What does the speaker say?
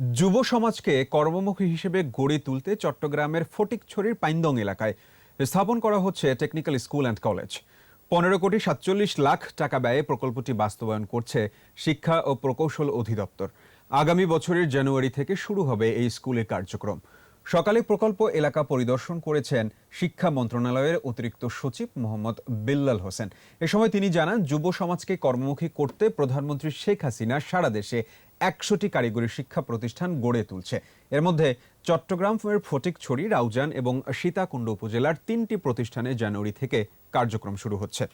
যুব সমাজকে কর্মমুখী হিসেবে গড়ে তুলতে চট্টগ্রামের ফটিকছড়ির পাইন্দং এলাকায় স্থাপন করা হচ্ছে টেকনিক্যাল স্কুল অ্যান্ড কলেজ। পনেরো কোটি সাতচল্লিশ লাখ টাকা ব্যয়ে প্রকল্পটি বাস্তবায়ন করছে শিক্ষা ও প্রকৌশল অধিদপ্তর। আগামী বছরের জানুয়ারি থেকে শুরু হবে এই স্কুলের কার্যক্রম। সকালে প্রকল্প এলাকা পরিদর্শন করেছেন শিক্ষা মন্ত্রণালয়ের অতিরিক্ত সচিব মোহাম্মদ বিল্লাল হোসেন। এ সময় তিনি জানান, যুব সমাজকে কর্মমুখী করতে প্রধানমন্ত্রী শেখ হাসিনা সারা দেশে একশোটি কারিগরি শিক্ষা প্রতিষ্ঠান গড়ে তুলছে। এর মধ্যে চট্টগ্রামের ফটিকছড়ি, রাউজান এবং সীতাকুণ্ড উপজেলার তিনটি প্রতিষ্ঠানে জানুয়ারি থেকে কার্যক্রম শুরু হচ্ছে।